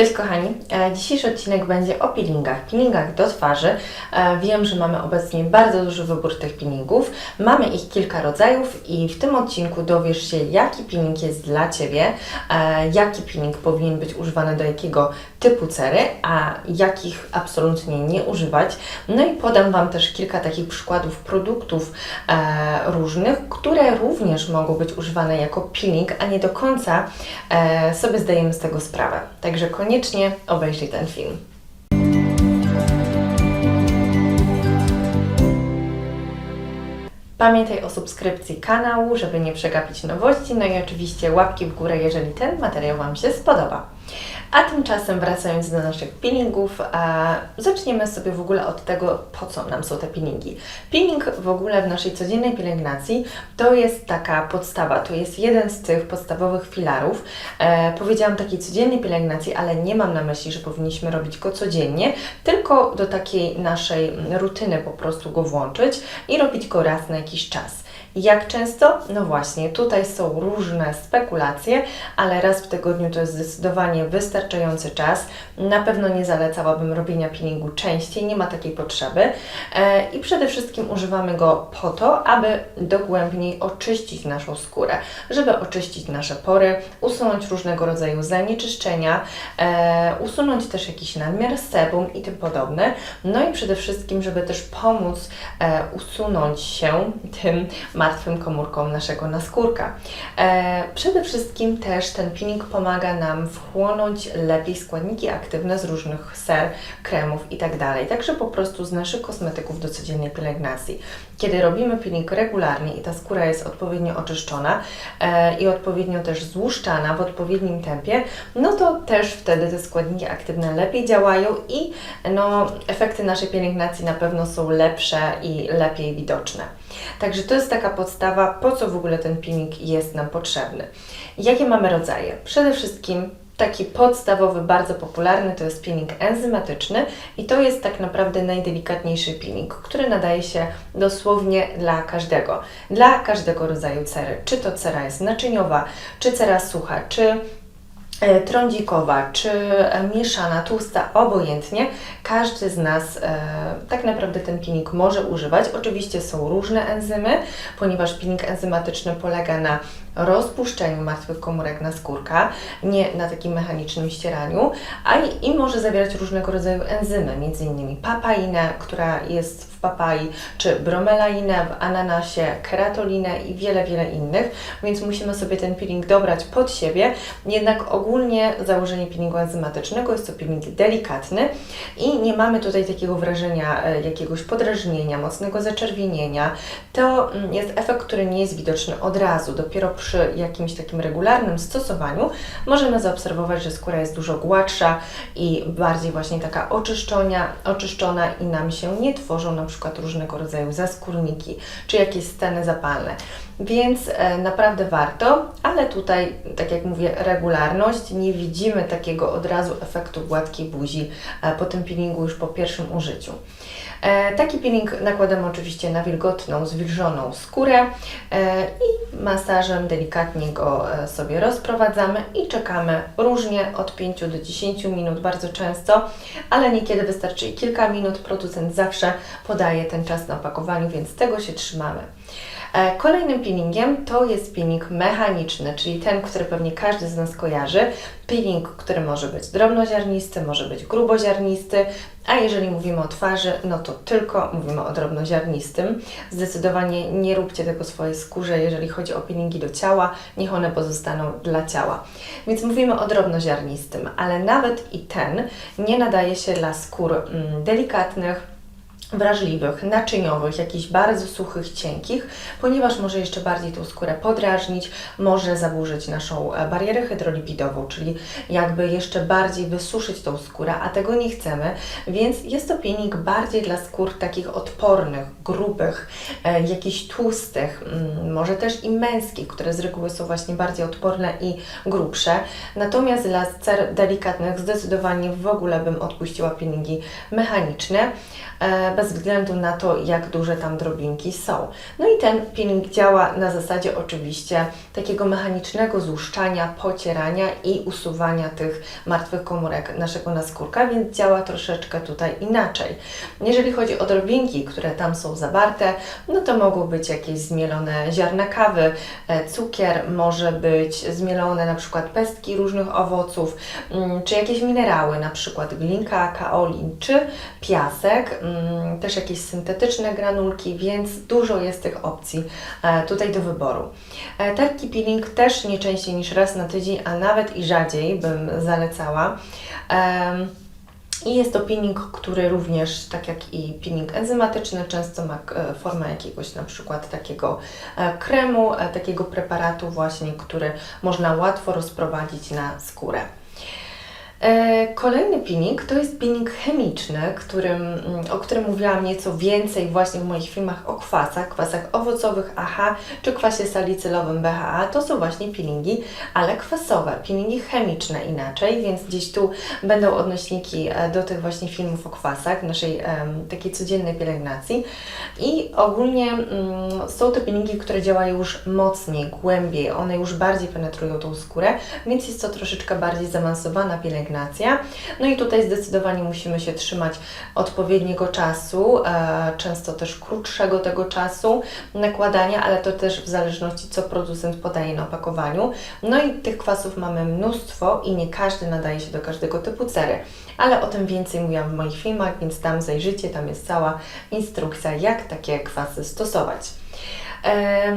Cześć kochani, E, dzisiejszy odcinek będzie o peelingach, peelingach do twarzy. E, Wiem, że mamy obecnie bardzo duży wybór tych peelingów, mamy ich kilka rodzajów i w tym odcinku dowiesz się jaki peeling jest dla Ciebie, e, jaki peeling powinien być używany do jakiego typu cery, a jakich absolutnie nie używać. No i podam Wam też kilka takich przykładów produktów e, różnych, które również mogą być używane jako peeling, a nie do końca e, sobie zdajemy z tego sprawę. Także koniecznie obejrzyj ten film. Pamiętaj o subskrypcji kanału, żeby nie przegapić nowości, no i oczywiście łapki w górę, jeżeli ten materiał Wam się spodoba. A tymczasem wracając do naszych peelingów, a zaczniemy sobie w ogóle od tego, po co nam są te peelingi. Peeling w ogóle w naszej codziennej pielęgnacji to jest taka podstawa, to jest jeden z tych podstawowych filarów. E, powiedziałam takiej codziennej pielęgnacji, ale nie mam na myśli, że powinniśmy robić go codziennie, tylko do takiej naszej rutyny po prostu go włączyć i robić go raz na jakiś czas. Jak często? No właśnie, tutaj są różne spekulacje, ale raz w tygodniu to jest zdecydowanie wystarczający czas. Na pewno nie zalecałabym robienia peelingu częściej, nie ma takiej potrzeby. E, I przede wszystkim używamy go po to, aby dogłębniej oczyścić naszą skórę, żeby oczyścić nasze pory, usunąć różnego rodzaju zanieczyszczenia, e, usunąć też jakiś nadmiar sebum i tym podobne. No i przede wszystkim, żeby też pomóc e, usunąć się tym martwym komórkom naszego naskórka. E, przede wszystkim też ten peeling pomaga nam wchłonąć lepiej składniki aktywne z różnych ser, kremów itd. Także po prostu z naszych kosmetyków do codziennej pielęgnacji. Kiedy robimy peeling regularnie i ta skóra jest odpowiednio oczyszczona e, i odpowiednio też złuszczana w odpowiednim tempie, no to też wtedy te składniki aktywne lepiej działają i no, efekty naszej pielęgnacji na pewno są lepsze i lepiej widoczne. Także to jest taka podstawa, po co w ogóle ten peeling jest nam potrzebny. Jakie mamy rodzaje? Przede wszystkim taki podstawowy, bardzo popularny to jest peeling enzymatyczny i to jest tak naprawdę najdelikatniejszy peeling, który nadaje się dosłownie dla każdego, dla każdego rodzaju cery. Czy to cera jest naczyniowa, czy cera sucha, czy trądzikowa, czy e, mieszana, tłusta, obojętnie, każdy z nas e, tak naprawdę ten peeling może używać. Oczywiście są różne enzymy, ponieważ peeling enzymatyczny polega na rozpuszczeniu martwych komórek naskórka, nie na takim mechanicznym ścieraniu, a i, i może zawierać różnego rodzaju enzymy, m.in. papainę, która jest w papai, czy bromelainę w ananasie, keratolinę i wiele, wiele innych, więc musimy sobie ten peeling dobrać pod siebie. Jednak ogólnie założenie peelingu enzymatycznego jest to peeling delikatny i nie mamy tutaj takiego wrażenia e, jakiegoś podrażnienia, mocnego zaczerwienienia. To mm, jest efekt, który nie jest widoczny od razu. Dopiero przy jakimś takim regularnym stosowaniu możemy zaobserwować, że skóra jest dużo gładsza i bardziej właśnie taka oczyszczona, oczyszczona i nam się nie tworzą na przykład różnego rodzaju zaskórniki czy jakieś stany zapalne. Więc e, naprawdę warto, ale tutaj, tak jak mówię, regularność. Nie widzimy takiego od razu efektu gładkiej buzi e, po tym peelingu już po pierwszym użyciu. E, taki peeling nakładamy oczywiście na wilgotną, zwilżoną skórę i masażem delikatnie go e, sobie rozprowadzamy i czekamy różnie od 5 do 10 minut, bardzo często, ale niekiedy wystarczy i kilka minut. Producent zawsze podaje ten czas na opakowaniu, więc tego się trzymamy. E, Kolejnym peelingiem to jest peeling mechaniczny, czyli ten, który pewnie każdy z nas kojarzy. Peeling, który może być drobnoziarnisty, może być gruboziarnisty, a jeżeli mówimy o twarzy, no to tylko mówimy o drobnoziarnistym. Zdecydowanie nie róbcie tego swojej skórze, jeżeli chodzi o peelingi do ciała, niech one pozostaną dla ciała. Więc mówimy o drobnoziarnistym, ale nawet i ten nie nadaje się dla skór mm, delikatnych, wrażliwych, naczyniowych, jakichś bardzo suchych, cienkich, ponieważ może jeszcze bardziej tą skórę podrażnić, może zaburzyć naszą e, barierę hydrolipidową, czyli jakby jeszcze bardziej wysuszyć tą skórę, a tego nie chcemy, więc jest to peeling bardziej dla skór takich odpornych, grubych, e, jakichś tłustych, mm, może też i męskich, które z reguły są właśnie bardziej odporne i grubsze. Natomiast dla cer delikatnych zdecydowanie w ogóle bym odpuściła peelingi mechaniczne. E, bez względu na to, jak duże tam drobinki są. No i ten peeling działa na zasadzie oczywiście takiego mechanicznego złuszczania, pocierania i usuwania tych martwych komórek naszego naskórka, więc działa troszeczkę tutaj inaczej. Jeżeli chodzi o drobinki, które tam są zawarte, no to mogą być jakieś zmielone ziarna kawy, e, cukier, może być zmielone na przykład pestki różnych owoców, mm, czy jakieś minerały, na przykład glinka, kaolin, czy piasek, też jakieś syntetyczne granulki, więc dużo jest tych opcji e, tutaj do wyboru. E, Taki peeling też nie częściej niż raz na tydzień, a nawet i rzadziej bym zalecała. I jest to peeling, który również, tak jak i peeling enzymatyczny, często ma e, formę jakiegoś na przykład takiego kremu, takiego preparatu właśnie, który można łatwo rozprowadzić na skórę. E, Kolejny peeling to jest peeling chemiczny, którym, mm, o którym mówiłam nieco więcej właśnie w moich filmach o kwasach, kwasach owocowych AHA czy kwasie salicylowym BHA. To są właśnie peelingi, ale kwasowe, peelingi chemiczne inaczej, więc gdzieś tu będą odnośniki e, do tych właśnie filmów o kwasach naszej takiej codziennej pielęgnacji. I ogólnie mm, są to peelingi, które działają już mocniej, głębiej, one już bardziej penetrują tą skórę, więc jest to troszeczkę bardziej zaawansowana pielęgnacja. No i tutaj zdecydowanie musimy się trzymać odpowiedniego czasu, e, często też krótszego tego czasu nakładania, ale to też w zależności co producent podaje na opakowaniu. No i tych kwasów mamy mnóstwo i nie każdy nadaje się do każdego typu cery, ale o tym więcej mówiłam w moich filmach, więc tam zajrzyjcie, tam jest cała instrukcja, jak takie kwasy stosować. E,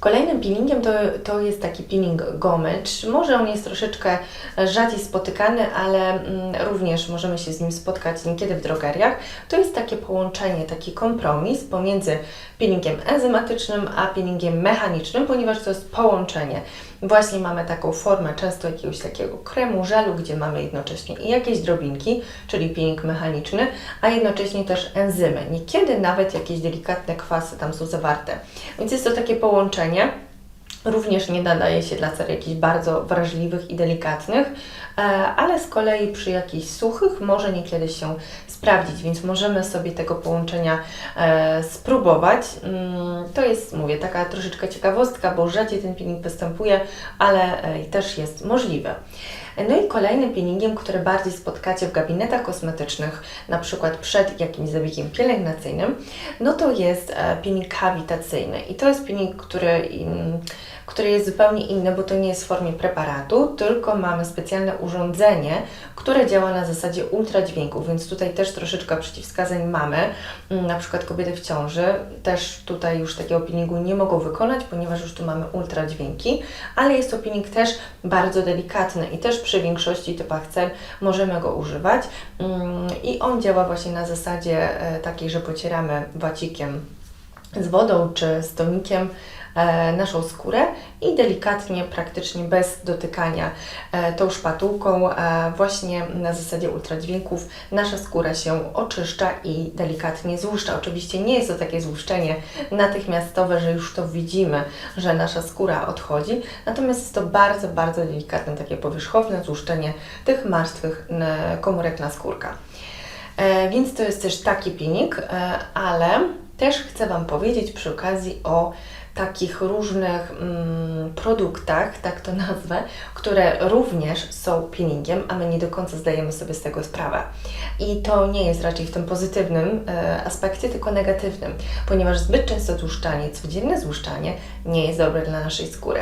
Kolejnym peelingiem to, to jest taki peeling gomycz. Może on jest troszeczkę rzadziej spotykany, ale mm, również możemy się z nim spotkać niekiedy w drogeriach. To jest takie połączenie, taki kompromis pomiędzy peelingiem enzymatycznym a peelingiem mechanicznym, ponieważ to jest połączenie. Właśnie mamy taką formę często jakiegoś takiego kremu, żelu, gdzie mamy jednocześnie i jakieś drobinki, czyli peeling mechaniczny, a jednocześnie też enzymy. Niekiedy nawet jakieś delikatne kwasy tam są zawarte. Więc jest to takie połączenie. Również nie nadaje się dla cer jakichś bardzo wrażliwych i delikatnych, e, ale z kolei przy jakichś suchych może niekiedy się sprawdzić, więc możemy sobie tego połączenia e, spróbować. Mm, To jest, mówię, taka troszeczkę ciekawostka, bo rzadziej ten peeling występuje, ale e, też jest możliwe. No i kolejnym peelingiem, który bardziej spotkacie w gabinetach kosmetycznych, na przykład przed jakimś zabiegiem pielęgnacyjnym, no to jest e, peeling kawitacyjny. I to jest peeling, który, który jest zupełnie inny, bo to nie jest w formie preparatu, tylko mamy specjalne urządzenie, które działa na zasadzie ultradźwięku, więc tutaj też troszeczkę przeciwwskazań mamy. Mm, Na przykład kobiety w ciąży też tutaj już takiego peelingu nie mogą wykonać, ponieważ już tu mamy ultradźwięki, ale jest to peeling też bardzo delikatny i też przy większości typach cel możemy go używać. Mm, I on działa właśnie na zasadzie e, takiej, że pocieramy wacikiem z wodą czy z tonikiem naszą skórę i delikatnie, praktycznie bez dotykania e, tą szpatułką, e, właśnie na zasadzie ultradźwięków, nasza skóra się oczyszcza i delikatnie złuszcza. Oczywiście nie jest to takie złuszczenie natychmiastowe, że już to widzimy, że nasza skóra odchodzi, natomiast jest to bardzo, bardzo delikatne, takie powierzchowne złuszczenie tych martwych komórek naskórka. E, więc to jest też taki e, ale też chcę Wam powiedzieć przy okazji o takich różnych mm, produktach, tak to nazwę, które również są peelingiem, a my nie do końca zdajemy sobie z tego sprawę. I to nie jest raczej w tym pozytywnym e, aspekcie, tylko negatywnym, ponieważ zbyt często złuszczanie, codzienne złuszczanie nie jest dobre dla naszej skóry.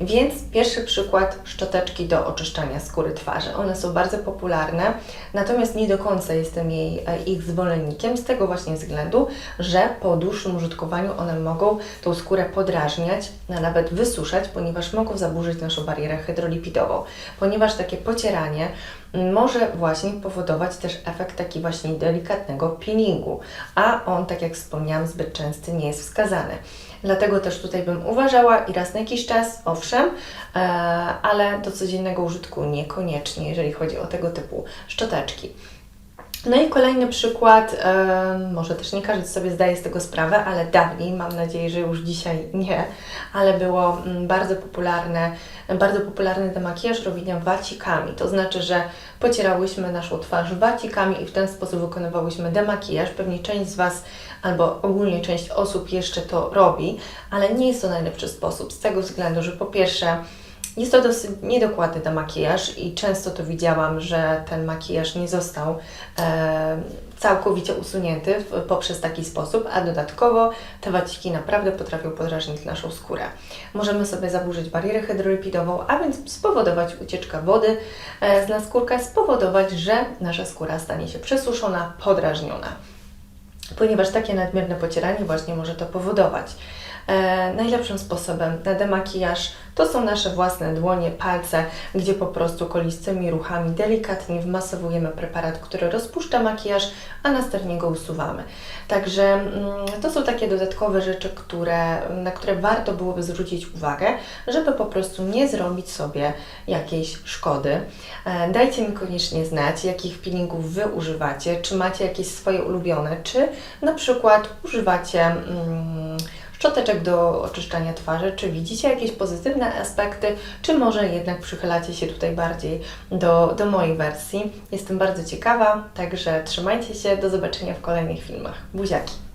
Więc pierwszy przykład szczoteczki do oczyszczania skóry twarzy. One są bardzo popularne, natomiast nie do końca jestem jej, e, ich zwolennikiem z tego właśnie względu, że po dłuższym użytkowaniu one mogą tą skórę podrażniać, a nawet wysuszać, ponieważ mogą zaburzyć naszą barierę hydrolipidową. Ponieważ takie pocieranie może właśnie powodować też efekt taki właśnie delikatnego peelingu, a on, tak jak wspomniałam, zbyt częsty nie jest wskazany. Dlatego też tutaj bym uważała i raz na jakiś czas, owszem, e, ale do codziennego użytku niekoniecznie, jeżeli chodzi o tego typu szczoteczki. No i kolejny przykład, może też nie każdy sobie zdaje z tego sprawę, ale dawniej, mam nadzieję, że już dzisiaj nie, ale było mm, bardzo popularne, bardzo popularny demakijaż robienia wacikami. To znaczy, że pocierałyśmy naszą twarz wacikami i w ten sposób wykonywałyśmy demakijaż. Pewnie część z Was albo ogólnie część osób jeszcze to robi, ale nie jest to najlepszy sposób z tego względu, że po pierwsze jest to dosyć niedokładny demakijaż i często to widziałam, że ten makijaż nie został e, całkowicie usunięty w, poprzez taki sposób, a dodatkowo te waciki naprawdę potrafią podrażnić naszą skórę. Możemy sobie zaburzyć barierę hydrolipidową, a więc spowodować ucieczkę wody e, z naskórka, spowodować, że nasza skóra stanie się przesuszona, podrażniona ponieważ takie nadmierne pocieranie właśnie może to powodować. E, najlepszym sposobem na demakijaż to są nasze własne dłonie, palce, gdzie po prostu kolistymi ruchami delikatnie wmasowujemy preparat, który rozpuszcza makijaż, a następnie go usuwamy. Także mm, to są takie dodatkowe rzeczy, które, na które warto byłoby zwrócić uwagę, żeby po prostu nie zrobić sobie jakiejś szkody. E, Dajcie mi koniecznie znać, jakich peelingów Wy używacie, czy macie jakieś swoje ulubione, czy na przykład używacie mm, szczoteczek do oczyszczania twarzy, czy widzicie jakieś pozytywne aspekty, czy może jednak przychylacie się tutaj bardziej do, do mojej wersji. Jestem bardzo ciekawa, także trzymajcie się, do zobaczenia w kolejnych filmach. Buziaki!